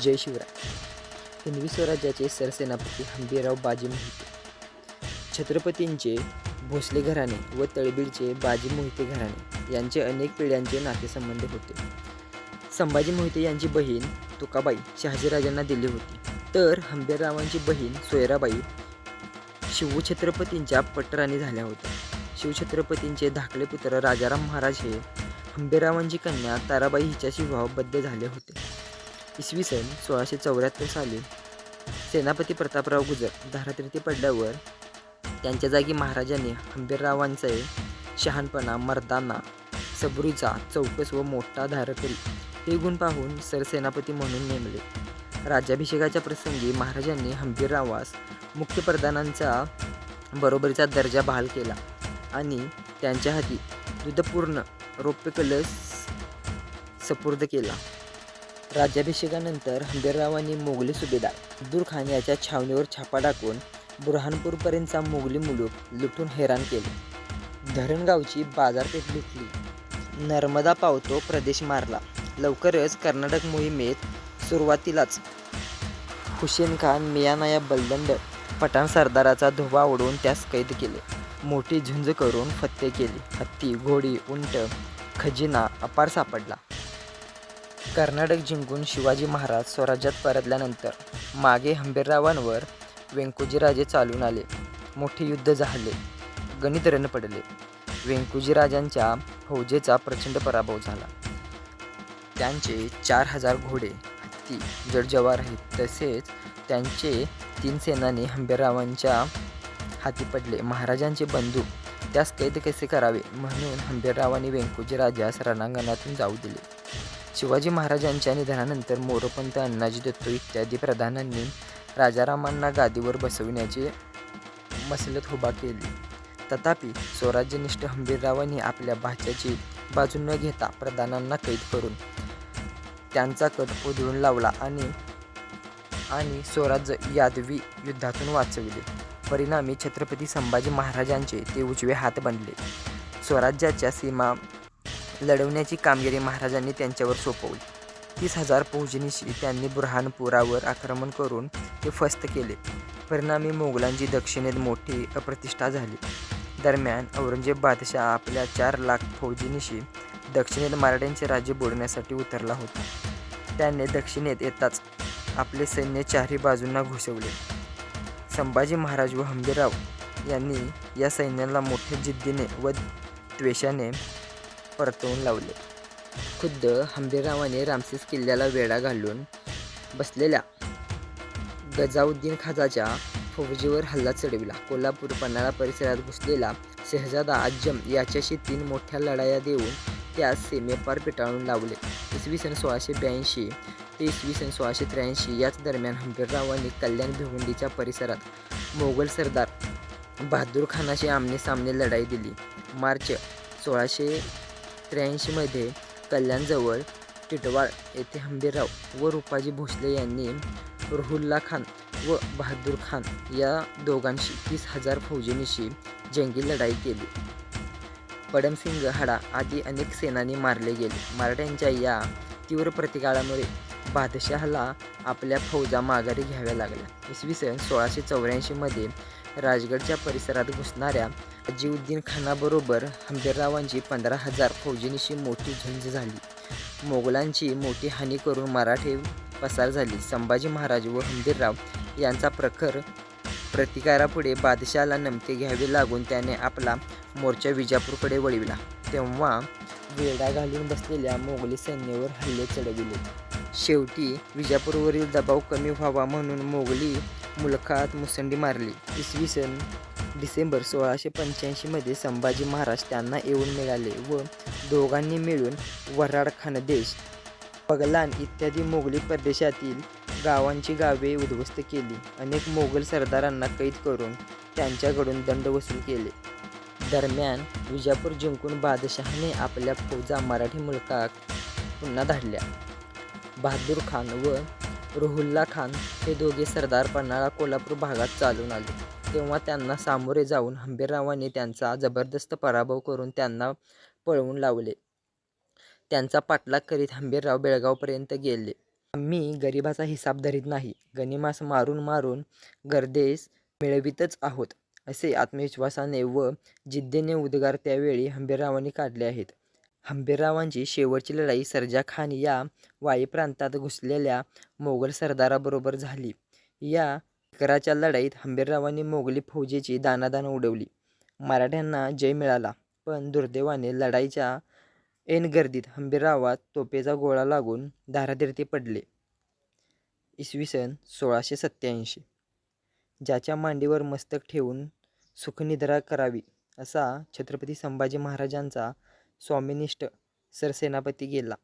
जय शिवराय. हिंदवी स्वराज्याचे सरसेनापती हंबीरराव बाजी मोहिते. छत्रपतींचे भोसले घराणे व तळबीडचे बाजी मोहिते घराणे यांचे अनेक पिढ्यांचे नातेसंबंध होते. संभाजी मोहिते यांची बहीण तुकाबाई शहाजीराजांना दिली होती. तर हंबीररावांची बहीण सोयराबाई शिवछत्रपतींच्या पटराणी झाल्या होत्या. शिवछत्रपतींचे धाकले पुत्र राजाराम महाराज हे हंबीररावांची कन्या ताराबाई हिच्याशी विवाहबद्ध झाले होते. इसवी सन सोळाशे चौऱ्याहत्तर साली सेनापती प्रतापराव गुजर धारातीर्थी पडल्यावर त्यांच्या जागी महाराजांनी हंबीररावांचे शहाणपणा मर्दाना सबुरीचा चौकस व मोठा धारकरी हे गुण पाहून सरसेनापती म्हणून नेमले. राज्याभिषेकाच्या प्रसंगी महाराजांनी हंबीररावास मुख्य प्रधानांचा बरोबरीचा दर्जा बहाल केला आणि त्यांच्या हाती दुधपूर्ण रौप्य कलश सपूर्द केला. राज्याभिषेकानंतर हंबीररावांनी मोगली सुभेदार अब्दुल याच्या छावणीवर छापा टाकून बुरहानपूरपर्यंतचा मोगली मुलूक लुटून हैराण केले. धरणगावची बाजारपेठ लुटली. नर्मदा पावतो प्रदेश मारला. लवकरच कर्नाटक मोहिमेत सुरुवातीलाच. हुसेन खान मियानाया बलदंड पठाण सरदाराचा धोबा ओढून त्यास कैद केले. मोठी झुंज करून फत्ते केली. हत्ती घोडी उंट खजिना अपार सापडला. कर्नाटक जिंकून शिवाजी महाराज स्वराज्यात परतल्यानंतर मागे हंबीररावांवर व्यंकोजीराजे चालून आले. मोठे युद्ध झाले. गणित रण पडले. वेंकुजीराजांच्या फौजेचा प्रचंड पराभव झाला. त्यांचे चार हजार घोडे हत्ती जडजवार आहेत. तसेच त्यांचे तीन सेनानी हंबीररावांच्या हाती पडले. महाराजांचे बंधू त्यास कैद कसे करावे? म्हणून हंबीररावांनी वेंकोजीराजास रणांगणातून जाऊ दिले. शिवाजी महाराजांच्या निधनानंतर मोरोपंत अण्णाजी दत्तो इत्यादी प्रधानांनी राजारामांना गादीवर बसविण्याची मसलत उभा केली. तथापि स्वराज्यनिष्ठ हंबीररावांनी आपल्या भाच्याची बाजू न घेता प्रधानांना कैद करून त्यांचा कट उधळून लावला आणि आणि स्वराज्य यादवी युद्धातून वाचविले. परिणामी छत्रपती संभाजी महाराजांचे ते उजवे हात बनले. स्वराज्याच्या सीमा लढवण्याची कामगिरी महाराजांनी त्यांच्यावर सोपवली. तीस हजार फौजनीशी त्यांनी बुरहानपुरावर आक्रमण करून ते फस्त केले. परिणामी मोगलांची दक्षिणेत मोठी अप्रतिष्ठा झाली. दरम्यान औरंगजेब बादशाह आपल्या चार लाख फौजीनिशी दक्षिणेत मराठ्यांचे राज्य बोडण्यासाठी उतरला होता. त्याने दक्षिणेत येताच आपले सैन्य चारही बाजूंना घुसवले. संभाजी महाराज व हंबीरराव यांनी या सैन्याला मोठ्या जिद्दीने व द्वेषाने परतवून लावले. खुद्द हंबीररावाने रामसेस किल्ल्याला वेढा घालून बसलेल्या गजाउद्दीन खाजाच्या फौजीवर हल्ला चढविला. कोल्हापूर पन्हाळा परिसरात घुसलेला शहजादा आजम याच्याशी तीन मोठ्या लढाया देऊन त्यास सीमेपार पिटाळून लावले. इसवी सन सोळाशे ब्याऐंशी ते इसवी सन सोळाशे त्र्याऐंशी याच दरम्यान हंबीररावांनी कल्याण भिवंडीच्या परिसरात मोगल सरदार बहादूर खानाशी आमनेसामने लढाई दिली. मार्च सोळाशे त्र्याऐंशीमध्ये कल्याणजवळ टिटवाळ येथे हंबीरराव व रुपाजी भोसले यांनी रुहुल्ला खान व बहादूर खान या दोघांशी तीस हजार फौजेनीशी जंगी लढाई केली. पडमसिंग हाडा आदी अनेक सेनानी मारले गेले. मराठ्यांच्या या तीव्र प्रतिकारामुळे बादशहाला आपल्या फौजा माघारी घ्याव्या लागल्या. इसवी सन सोळाशे चौऱ्याऐंशीमध्ये राजगडच्या परिसरात घुसणाऱ्या अजीउद्दीन खानाबरोबर हंबीररावांची पंधरा हजार फौजनीशी मोठी झुंज झाली. मोगलांची मोठी हानी करून मराठे पसार झाली. संभाजी महाराज व हंबीरराव यांचा प्रखर प्रतिकारापुढे बादशाला नमते घ्यावे लागून त्याने आपला मोर्चा विजापूरकडे वळविला. तेव्हा वेढा घालून बसलेल्या मोगली सैन्यावर हल्ले चढविले. शेवटी विजापूरवरील दबाव कमी व्हावा म्हणून मोगली मुलखात मुसंडी मारली. इसवी सन डिसेंबर सोळाशे पंच्याऐंशीमध्ये संभाजी महाराज त्यांना येऊन मिळाले व दोघांनी मिळून वऱ्हाड खानदेश बगलान इत्यादी मोगली प्रदेशातील गावांची गावे उद्ध्वस्त केली. अनेक मोगल सरदारांना कैद करून त्यांच्याकडून दंड वसूल केले. दरम्यान विजापूर जिंकून बादशहाने आपल्या फौजा मराठी मुलकात पुन्हा धाडल्या. बहादूर खान व रुहुल्ला खान हे दोघे सरदार पन्हाळा कोल्हापूर भागात चालून आले. तेव्हा त्यांना सामोरे जाऊन हंबीररावांनी त्यांचा जबरदस्त पराभव करून त्यांना पळवून लावले. त्यांचा पाठलाग करीत हंबीरराव बेळगावपर्यंत गेले. आम्ही गरिबाचा हिसाब धरीत नाही. गनिमास मारून मारून गर्देस मिळवितच आहोत असे आत्मविश्वासाने व जिद्दीने उद्गार त्यावेळी हंबीररावांनी काढले आहेत. हंबीररावांची शेवटची लढाई सर्जा खान या वाई प्रांतात घुसलेल्या मोगल सरदाराबरोबर झाली. या इकराच्या लढाईत हंबीररावांनी मोगली फौजेची दानादान उडवली. मराठ्यांना जय मिळाला पण दुर्दैवाने लढाईच्या ऐन गर्दीत हंबीररावात तोफेचा गोळा लागून धारातीर्थी पडले. इसवी सन सोळाशे सत्त्याऐंशी. ज्याच्या मांडीवर मस्तक ठेवून सुखनिद्रा करावी असा छत्रपती संभाजी महाराजांचा स्वामिनिष्ठ सरसेनापती गेला.